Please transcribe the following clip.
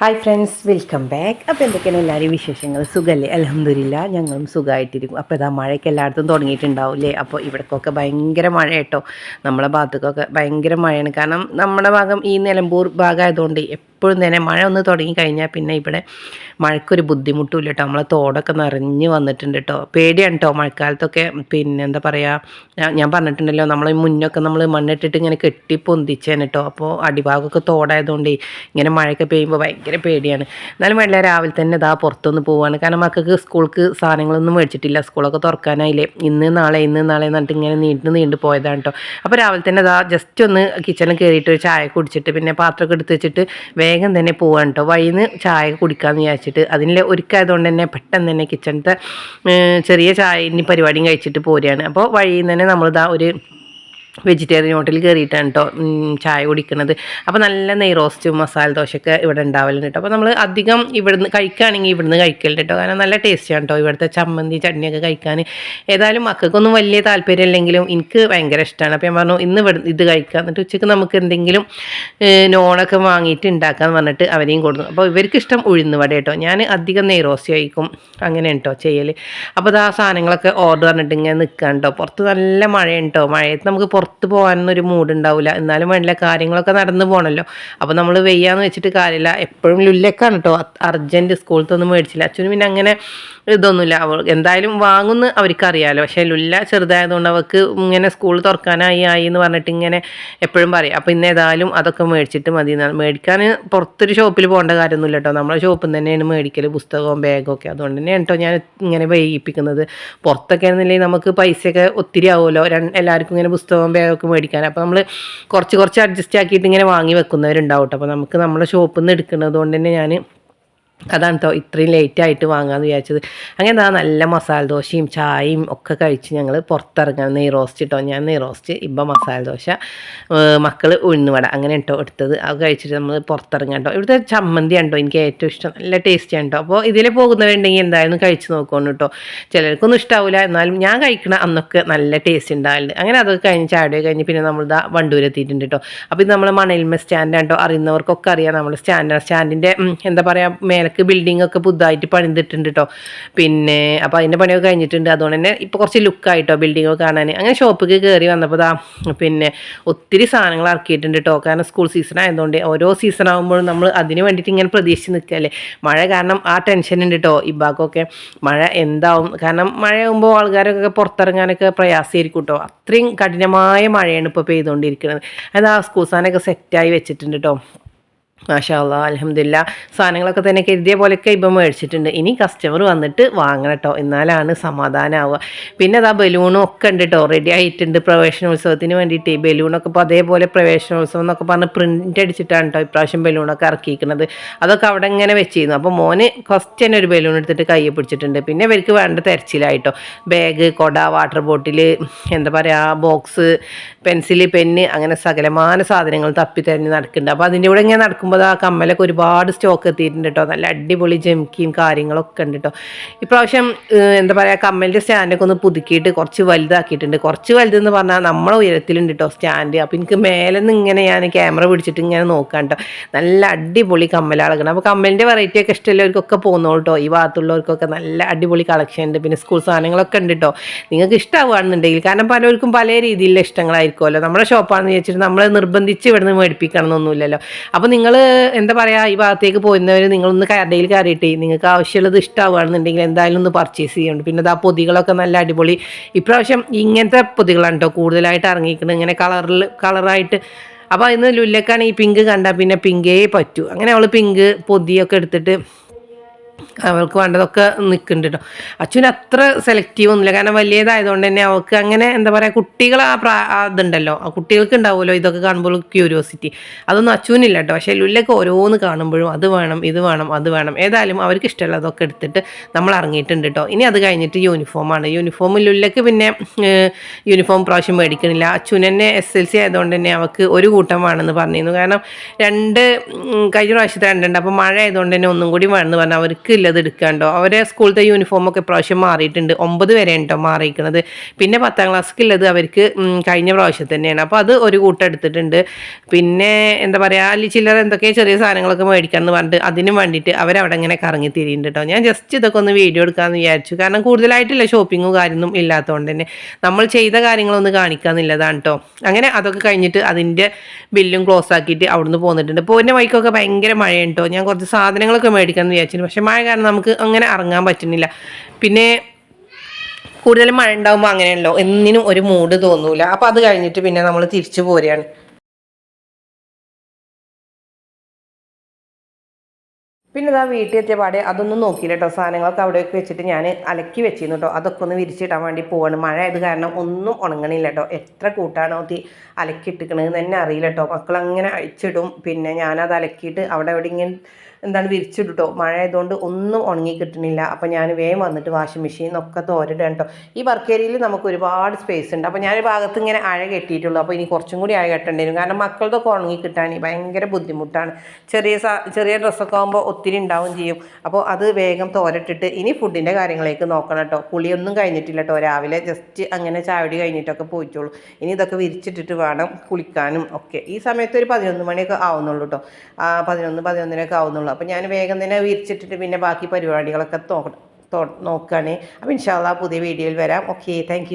Hi friends welcome back അപ്പോൾ എന്തൊക്കെയാണ് എല്ലാവരും വിശേഷങ്ങൾ? സുഖമല്ലേ അലഹമ്മദില്ല ഞങ്ങളും സുഖമായിട്ടിരിക്കും അപ്പോൾ ഇതാ മഴയൊക്കെ എല്ലായിടത്തും തുടങ്ങിയിട്ടുണ്ടാവും അല്ലേ അപ്പോൾ ഇവിടേക്കൊക്കെ ഭയങ്കര മഴ കേട്ടോ നമ്മളെ ഭാഗത്തൊക്കെ ഭയങ്കര മഴയാണ്. കാരണം നമ്മുടെ ഭാഗം ഈ നിലമ്പൂർ ഭാഗമായതുകൊണ്ട് എപ്പോഴും തന്നെ മഴ ഒന്ന് തുടങ്ങിക്കഴിഞ്ഞാൽ പിന്നെ ഇവിടെ മഴയ്ക്കൊരു ബുദ്ധിമുട്ടുമില്ല കേട്ടോ നമ്മളെ തോടൊക്കെ നിറഞ്ഞ് വന്നിട്ടുണ്ട് കേട്ടോ പേടിയാണ് കേട്ടോ മഴക്കാലത്തൊക്കെ. പിന്നെ എന്താ പറയുക ഞാൻ- പറഞ്ഞിട്ടുണ്ടല്ലോ നമ്മൾ മുന്നൊക്കെ നമ്മൾ മണ്ണിട്ടിട്ട് ഇങ്ങനെ കെട്ടി പൊന്തിച്ചേനെ കേട്ടോ അപ്പോൾ അടിഭാഗമൊക്കെ തോടായതുകൊണ്ട് ഇങ്ങനെ മഴയൊക്കെ പെയ്യുമ്പോൾ ഭയങ്കര പേടിയാണ്. എന്നാലും വെള്ളം രാവിലെ തന്നെ ഇതാ പുറത്തൊന്ന് പോവാണ്. കാരണം മക്കൾക്ക് സ്കൂൾക്ക് സാധനങ്ങളൊന്നും മേടിച്ചിട്ടില്ല. സ്കൂളൊക്കെ തുറക്കാനായില്ലേ. ഇന്ന് നാളെ ഇന്ന് നാളെ എന്നിട്ട് ഇങ്ങനെ നീണ്ടു നീണ്ടു പോയതാണ് കേട്ടോ അപ്പോൾ രാവിലെ തന്നെ ഇതാ ജസ്റ്റ് ഒന്ന് കിച്ചണിൽ കയറിയിട്ട് ഒരു ചായ കുടിച്ചിട്ട് പിന്നെ പാത്രമൊക്കെ എടുത്ത് വെച്ചിട്ട് വേഗം തന്നെ പോവാൻ കേട്ടോ വഴിയിൽ ചായ കുടിക്കാമെന്ന് വിചാരിച്ചിട്ട് അതിന്റെ ഒരുക്കായതുകൊണ്ട് തന്നെ പെട്ടെന്ന് തന്നെ കിച്ചണത്തെ ചെറിയ ചായ പരിപാടിയും കഴിച്ചിട്ട് പോരുകയാണ് അപ്പോൾ വഴിയിൽ നിന്ന് തന്നെ നമ്മളിതാ ഒരു വെജിറ്റേറിയൻ ഹോട്ടലിൽ കയറിയിട്ടാണ് കേട്ടോ ചായ കുടിക്കുന്നത്. അപ്പോൾ നല്ല നെയ് റോസ്റ്റും മസാല ദോശയൊക്കെ ഇവിടെ ഉണ്ടാവലുണ്ട് കേട്ടോ അപ്പോൾ നമ്മൾ അധികം ഇവിടുന്ന് കഴിക്കുകയാണെങ്കിൽ ഇവിടുന്ന് കഴിക്കലുണ്ട് കേട്ടോ കാരണം നല്ല ടേസ്റ്റിയാണ് കേട്ടോ ഇവിടുത്തെ ചമ്മന്തി ചട്നിയൊക്കെ കഴിക്കാൻ. ഏതായാലും മക്കൾക്കൊന്നും വലിയ താല്പര്യം ഇല്ലെങ്കിലും എനിക്ക് ഭയങ്കര ഇഷ്ടമാണ് അപ്പോൾ ഞാൻ പറഞ്ഞു ഇന്ന് ഇവിടെ ഇത് കഴിക്കുക എന്നിട്ട് ഉച്ചയ്ക്ക് നമുക്ക് എന്തെങ്കിലും നോണൊക്കെ വാങ്ങിയിട്ട് ഉണ്ടാക്കാമെന്ന് പറഞ്ഞിട്ട് അവരെയും കൊടുത്തു. അപ്പോൾ ഇവർക്ക് ഇഷ്ടം ഉഴുന്ന് വട കേട്ടോ ഞാൻ അധികം നെയ് റോസ്റ്റ് കഴിക്കും. അങ്ങനെ കേട്ടോ ചെയ്യൽ അപ്പോൾ അത് ആ സാധനങ്ങളൊക്കെ ഓർഡർ പറഞ്ഞിട്ട് ഇങ്ങനെ നിൽക്കാൻ കേട്ടോ പുറത്ത് നല്ല മഴയാണ് കേട്ടോ മഴയത്ത് നമുക്ക് പുറത്ത് പോകാനൊന്നും ഒരു മൂഡ് ഉണ്ടാവില്ല എന്നാലും വേണ്ടില്ല കാര്യങ്ങളൊക്കെ നടന്നു പോകണമല്ലോ അപ്പോൾ നമ്മൾ വെയ്യാന്ന് വെച്ചിട്ട് കാര്യമില്ല എപ്പോഴും ലുല്ലക്കാണ് കേട്ടോ അർജന്റ് സ്കൂളിലത്തൊന്നും മേടിച്ചില്ല. അച്ഛനും പിന്നെ അങ്ങനെ ഇതൊന്നുമില്ല അവൾ എന്തായാലും വാങ്ങുമെന്ന് അവർക്കറിയാമല്ലോ പക്ഷേ ലുല്ല ചെറുതായതുകൊണ്ട് അവൾക്ക് ഇങ്ങനെ സ്കൂൾ തുറക്കാനായി ആയി എന്ന് പറഞ്ഞിട്ട് ഇങ്ങനെ എപ്പോഴും പറയും. അപ്പോൾ ഇന്ന് ഏതായാലും അതൊക്കെ മേടിച്ചിട്ട് മതി എന്നാണ്. മേടിക്കാൻ പുറത്തൊരു ഷോപ്പിൽ പോകേണ്ട കാര്യമൊന്നുമില്ല കേട്ടോ നമ്മളെ ഷോപ്പിൽ നിന്ന് തന്നെയാണ് മേടിക്കൽ പുസ്തകവും ബാഗും ഒക്കെ. അതുകൊണ്ട് തന്നെയാണ് കേട്ടോ ഞാൻ ഇങ്ങനെ വൈകിപ്പിക്കുന്നത്. പുറത്തൊക്കെ ആണെന്നുണ്ടെങ്കിൽ നമുക്ക് പൈസയൊക്കെ ഒത്തിരി ആവുമല്ലോ. എല്ലാവർക്കും ഇങ്ങനെ പുസ്തകവും ബാഗൊക്കെ മേടിക്കാൻ. അപ്പോൾ നമ്മൾ കുറച്ച് കുറച്ച് അഡ്ജസ്റ്റ് ആക്കിയിട്ട് ഇങ്ങനെ വാങ്ങി വെക്കുന്നവരുണ്ടാവും കേട്ടോ അപ്പോൾ നമുക്ക് നമ്മുടെ ഷോപ്പിൽ നിന്ന് എടുക്കുന്നത് കൊണ്ട് തന്നെ ഞാൻ അതാണ് കേട്ടോ ഇത്രയും ലേറ്റ് ആയിട്ട് വാങ്ങാമെന്ന് വിചാരിച്ചത്. അങ്ങനെ എന്താ നല്ല മസാല ദോശയും ചായയും ഒക്കെ കഴിച്ച് ഞങ്ങൾ പുറത്തിറങ്ങാൻ നെയ് റോസ്റ്റ് കേട്ടോ ഞാൻ നെയ് റോസ്റ്റ് ഇപ്പം മസാല ദോശ മക്കൾ ഉഴുന്നുവട അങ്ങനെ കേട്ടോ എടുത്തത്. അത് കഴിച്ചിട്ട് നമ്മൾ പുറത്തിറങ്ങാം കേട്ടോ ഇവിടുത്തെ ചമ്മന്തി ഉണ്ടോ എനിക്ക് ഏറ്റവും ഇഷ്ടം. നല്ല ടേസ്റ്റ് ആണ് കേട്ടോ അപ്പോൾ ഇതിൽ പോകുന്നവരുണ്ടെങ്കിൽ എന്തായാലും കഴിച്ച് നോക്കണം കേട്ടോ ചിലർക്കൊന്നും ഇഷ്ടാവില്ല എന്നാലും ഞാൻ കഴിക്കണ അന്നൊക്കെ നല്ല ടേസ്റ്റ് ഉണ്ടായിരുന്നു അങ്ങനെ അതൊക്കെ കഴിഞ്ഞ് ചാടി കഴിഞ്ഞ് പിന്നെ നമ്മൾ ഇതാ വണ്ടൂർ എത്തിയിട്ടുണ്ട് കേട്ടോ അപ്പോൾ ഇത് നമ്മൾ മണൽമ സ്റ്റാൻഡ് കേട്ടോ അറിയുന്നവർക്കൊക്കെ അറിയാം. നമ്മൾ സ്റ്റാൻഡ് സ്റ്റാൻഡിന്റെ എന്താ പറയുക മേലക്ക് ബിൽഡിംഗ് ഒക്കെ പുതുതായിട്ട് പണിതിട്ടുണ്ട് കേട്ടോ പിന്നെ അപ്പോൾ അതിന്റെ പണിയൊക്കെ കഴിഞ്ഞിട്ടുണ്ട്. അതുകൊണ്ട് തന്നെ ഇപ്പോൾ കുറച്ച് ലുക്കായിട്ടോ ബിൽഡിംഗ് ഒക്കെ കാണാൻ. അങ്ങനെ ഷോപ്പിൽ കയറി വന്നപ്പോൾ ദാ പിന്നെ ഒത്തിരി സാധനങ്ങൾ ഇറക്കിയിട്ടുണ്ട് കേട്ടോ കാരണം സ്കൂൾ സീസൺ ആയതുകൊണ്ട് ഓരോ സീസൺ ആകുമ്പോഴും നമ്മൾ അതിന് വേണ്ടിയിട്ട് ഇങ്ങനെ പ്രതീക്ഷിച്ച് നിൽക്കുകയല്ലേ മഴ കാരണം ആ ടെൻഷൻ ഉണ്ട് കേട്ടോ ഭാഗമൊക്കെ. മഴ എന്താവും? കാരണം മഴയാകുമ്പോൾ ആൾക്കാരൊക്കെ പുറത്തിറങ്ങാനൊക്കെ പ്രയാസമായിരിക്കും കേട്ടോ അത്രയും കഠിനമായ മഴയാണ് ഇപ്പോൾ പെയ്തുകൊണ്ടിരിക്കുന്നത്. അത് ആ സ്കൂൾ സാധനമൊക്കെ സെറ്റായി വെച്ചിട്ടുണ്ട് കേട്ടോ മാഷാ അല്ലാ അലഹമില്ല സാധനങ്ങളൊക്കെ തന്നെ കരുതിയ പോലെയൊക്കെ ഇപ്പം മേടിച്ചിട്ടുണ്ട്. ഇനി കസ്റ്റമർ വന്നിട്ട് വാങ്ങണം കേട്ടോ എന്നാലാണ് സമാധാനമാവുക പിന്നെ അതാ ബലൂണും ഒക്കെ ഉണ്ട് കേട്ടോ റെഡി ആയിട്ടുണ്ട് പ്രവേശനോത്സവത്തിന് വേണ്ടിയിട്ട്. ബലൂണൊക്കെ ഇപ്പോൾ അതേപോലെ പ്രവേശനോത്സവം എന്നൊക്കെ പറഞ്ഞ് പ്രിന്റ് അടിച്ചിട്ടാണ് കേട്ടോ ഇപ്രാവശ്യം ബലൂണൊക്കെ ഇറക്കിയിരിക്കുന്നത്. അതൊക്കെ അവിടെ ഇങ്ങനെ വെച്ചിരുന്നു. അപ്പോൾ മോന് ഫസ്റ്റ് തന്നെ ഒരു ബലൂൺ എടുത്തിട്ട് കയ്യിൽ പിടിച്ചിട്ടുണ്ട്. പിന്നെ ഇവർക്ക് വേണ്ട തെരച്ചിലായിട്ടോ. ബാഗ് കൊട വാട്ടർ ബോട്ടിൽ എന്താ പറയുക ബോക്സ് പെൻസിൽ പെന്ന് അങ്ങനെ സകലമാന സാധനങ്ങൾ തപ്പി തിരഞ്ഞ് നടക്കുന്നുണ്ട്. അപ്പോൾ അതിന്റെ കൂടെ ഇങ്ങനെ നടക്കുമ്പോൾ ആ കമ്മലൊക്കെ ഒരുപാട് സ്റ്റോക്ക് എത്തിയിട്ടുണ്ട് കേട്ടോ നല്ല അടിപൊളി ജംക്കിയും കാര്യങ്ങളൊക്കെ ഉണ്ട് കേട്ടോ ഇപ്രാവശ്യം എന്താ പറയുക കമ്മലിന്റെ സ്റ്റാൻഡൊക്കെ ഒന്ന് പുതുക്കിയിട്ട് കുറച്ച് വലുതാക്കിയിട്ടുണ്ട്. കുറച്ച് വലുതെന്ന് പറഞ്ഞാൽ നമ്മളെ ഉയരത്തിലുണ്ട് കേട്ടോ സ്റ്റാൻഡ് അപ്പോൾ എനിക്ക് മേലെ നിന്ന് ഇങ്ങനെ ഞാൻ ക്യാമറ പിടിച്ചിട്ട് ഇങ്ങനെ നോക്കാം കേട്ടോ നല്ല അടിപൊളി കമ്മലാളക്കണം അപ്പോൾ കമ്മലിന്റെ വെറൈറ്റി ഒക്കെ ഇഷ്ടമുള്ളവർക്കൊക്കെ പോകുന്നോളൂ കേട്ടോ ഈ ഭാഗത്തുള്ളവർക്കൊക്കെ നല്ല അടിപൊളി കളക്ഷൻ ഉണ്ട്. പിന്നെ സ്കൂൾ സാധനങ്ങളൊക്കെ ഉണ്ട് കേട്ടോ നിങ്ങൾക്ക് ഇഷ്ടമാവുകയാണെന്നുണ്ടെങ്കിൽ കാരണം പലർക്കും പല രീതിയിലുള്ള ഇഷ്ടങ്ങളായിരിക്കുമല്ലോ. നമ്മുടെ ഷോപ്പാണെന്ന് ചോദിച്ചിട്ട് നമ്മളെ നിർബന്ധിച്ച് ഇവിടുന്ന് മേടിപ്പിക്കണം എന്നൊന്നുമില്ലല്ലോ അപ്പോൾ നിങ്ങൾ എന്താ പറയുക ഈ ഭാഗത്തേക്ക് പോയിരുന്നവർ നിങ്ങളൊന്ന് കടയിൽ കയറിയിട്ടേ നിങ്ങൾക്ക് ആവശ്യമുള്ളത് ഇഷ്ടമാവുകയാണെന്നുണ്ടെങ്കിൽ എന്തായാലും ഒന്ന് പർച്ചേസ് ചെയ്യുന്നുണ്ട്. പിന്നെ ആ പൊതികളൊക്കെ നല്ല അടിപൊളി. ഇപ്രാവശ്യം ഇങ്ങനത്തെ പൊതികളാണ് കേട്ടോ കൂടുതലായിട്ട് ഇറങ്ങിയിരിക്കുന്നത്. ഇങ്ങനെ കളറിൽ കളറായിട്ട് അപ്പോൾ അതിന് ലുല്ലക്കാണ് ഈ പിങ്ക് കണ്ടാൽ പിന്നെ പിങ്കേ പറ്റൂ. അങ്ങനെ അവൾ പിങ്ക് പൊതിയൊക്കെ എടുത്തിട്ട് അവൾക്ക് വേണ്ടതൊക്കെ നിൽക്കുന്നുണ്ട് കേട്ടോ അച്ഛന് അത്ര സെലക്റ്റീവ് ഒന്നുമില്ല. കാരണം വലിയതായതുകൊണ്ട് തന്നെ അവൾക്ക് അങ്ങനെ എന്താ പറയുക കുട്ടികൾ ആ പ്രാ ആ ഇതുണ്ടല്ലോ. ആ കുട്ടികൾക്ക് ഉണ്ടാവുമല്ലോ ഇതൊക്കെ കാണുമ്പോൾ ക്യൂരിയോസിറ്റി അതൊന്നും അച്ഛനില്ല കേട്ടോ പക്ഷേ ലുല്ലൊക്കെ ഓരോന്ന് കാണുമ്പോഴും അത് വേണം ഇത് വേണം അത് വേണം. ഏതായാലും അവർക്ക് ഇഷ്ടമുള്ളതൊക്കെ എടുത്തിട്ട് നമ്മൾ ഇറങ്ങിയിട്ടുണ്ട് കേട്ടോ ഇനി അത് കഴിഞ്ഞിട്ട് യൂണിഫോമാണ് യൂണിഫോം ലുല്ലക്ക് പിന്നെ യൂണിഫോം പ്രാവശ്യം മേടിക്കണില്ല. അച്ഛൻ തന്നെ എസ് എൽ സി ആയതുകൊണ്ട് തന്നെ അവൾക്ക് ഒരു കൂട്ടം വേണമെന്ന് പറഞ്ഞിരുന്നു. കാരണം രണ്ട് കഴിഞ്ഞ പ്രാവശ്യത്തെ രണ്ടുണ്ട്. അപ്പോൾ മഴ ആയതുകൊണ്ട് തന്നെ ഒന്നും കൂടി വേണമെന്ന് പറഞ്ഞാൽ അവർക്ക് ഇല്ലത് ഉള്ളത് എടുക്കാണ്ടോ? അവരെ സ്കൂളത്തെ യൂണിഫോമൊക്കെ പ്രാവശ്യം മാറിയിട്ടുണ്ട്. ഒമ്പത് വരെ ഉണ്ടോ മാറിയിരിക്കുന്നത് പിന്നെ പത്താം ക്ലാസ്സിലുള്ളത് അവർക്ക് കഴിഞ്ഞ പ്രാവശ്യം തന്നെയാണ്. അപ്പോൾ അത് ഒരു കൂട്ടം എടുത്തിട്ടുണ്ട്. പിന്നെ എന്താ പറയുക അല്ലെങ്കിൽ ചിലർ എന്തൊക്കെ ചെറിയ സാധനങ്ങളൊക്കെ മേടിക്കാൻ എന്ന് പറഞ്ഞിട്ട് അതിനും വേണ്ടിയിട്ട് അവരവിടെ ഇങ്ങനെ കറങ്ങി തിരിയുന്നുണ്ട് കേട്ടോ ഞാൻ ജസ്റ്റ് ഇതൊക്കെ ഒന്ന് വീഡിയോ എടുക്കാമെന്ന് വിചാരിച്ചു. കാരണം കൂടുതലായിട്ടില്ല ഷോപ്പിങ്ങും കാര്യമൊന്നും ഇല്ലാത്തതുകൊണ്ട് തന്നെ. നമ്മൾ ചെയ്ത കാര്യങ്ങളൊന്നും കാണിക്കാന്നുള്ളതാണ് കേട്ടോ അങ്ങനെ അതൊക്കെ കഴിഞ്ഞിട്ട് അതിന്റെ ബില്ലും ക്ലോസ് ആക്കിയിട്ട് അവിടുന്ന് പോന്നിട്ടുണ്ട്. പോകുന്ന വഴിക്കൊക്കെ ഭയങ്കര മഴയുണ്ടോ ഞാൻ കുറച്ച് സാധനങ്ങളൊക്കെ മേടിക്കാമെന്ന് വിചാരിച്ചിരുന്നു. പക്ഷേ മഴ നമുക്ക് അങ്ങനെ ഇറങ്ങാൻ പറ്റുന്നില്ല. പിന്നെ കൂടുതലും മഴ ഉണ്ടാകുമ്പോൾ അങ്ങനെയല്ലോ എന്നിനും ഒരു മൂഡ് തോന്നൂല. അപ്പോൾ അത് കഴിഞ്ഞിട്ട് പിന്നെ നമ്മൾ തിരിച്ചു പോരുകയാണ് പിന്നെ ഇതാ വീട്ടിൽ എത്തിയ പാടെ അതൊന്നും നോക്കിയില്ല കേട്ടോ സാധനങ്ങളൊക്കെ അവിടെയൊക്കെ വെച്ചിട്ട് ഞാൻ അലക്കി വെച്ചിരുന്നു കേട്ടോ അതൊക്കെ ഒന്ന് വിരിച്ചിടാൻ വേണ്ടി പോവാണ്. മഴ ആയത് കാരണം ഒന്നും ഉണങ്ങണില്ല കേട്ടോ എത്ര കൂട്ടാണോ തീ അലക്കിയിട്ടിക്കണത് തന്നെ അറിയില്ല കേട്ടോ മക്കളങ്ങനെ അഴിച്ചിടും. പിന്നെ ഞാനത് അലക്കിയിട്ട് അവിടെ എവിടെ ഇങ്ങനെ എന്താണ് വിരിച്ചിട്ടോ മഴ ആയതുകൊണ്ട് ഒന്നും ഉണങ്ങി കിട്ടണില്ല അപ്പോൾ ഞാൻ വേഗം വന്നിട്ട് വാഷിംഗ് മെഷീനൊക്കെ തോരിടാൻ കേട്ടോ ഈ വർക്ക് ഏരിയയിൽ നമുക്ക് ഒരുപാട് സ്പേസ് ഉണ്ട്. അപ്പോൾ ഞാനൊരു ഭാഗത്ത് ഇങ്ങനെ അഴ കെട്ടിയിട്ടുള്ളൂ. അപ്പോൾ ഇനി കുറച്ചും കൂടി അഴ കെട്ടേണ്ടി വരും. കാരണം മക്കളതൊക്കെ ഉണങ്ങി കിട്ടാൻ ഭയങ്കര ബുദ്ധിമുട്ടാണ്. ചെറിയ ചെറിയ ഡ്രസ്സൊക്കെ ആകുമ്പോൾ ഒത്തിരി ഉണ്ടാവും ചെയ്യും. അപ്പോൾ അത് വേഗം തോരട്ടിട്ട് ഇനി ഫുഡിന്റെ കാര്യങ്ങളേക്ക് നോക്കണം കേട്ടോ കുളിയൊന്നും കഴിഞ്ഞിട്ടില്ല കേട്ടോ രാവിലെ ജസ്റ്റ് അങ്ങനെ ചാവടി കഴിഞ്ഞിട്ടൊക്കെ പോയിട്ടുള്ളൂ. ഇനി ഇതൊക്കെ വിരിച്ചിട്ടിട്ട് വേണം കുളിക്കാനും ഒക്കെ. ഈ സമയത്ത് ഒരു പതിനൊന്ന് മണിയൊക്കെ ആവുന്നുള്ളൂ കേട്ടോ പതിനൊന്ന് പതിനൊന്നിനൊക്കെ ആവുന്നുള്ളൂ. അപ്പോൾ ഞാൻ വേഗം തന്നെ വിരിച്ചിട്ടിട്ട് പിന്നെ ബാക്കി പരിപാടികളൊക്കെ നോക്കണം. നോക്കുകയാണ് അപ്പോൾ ഇൻഷാല്ല പുതിയ വീഡിയോയിൽ വരാം. Okay thank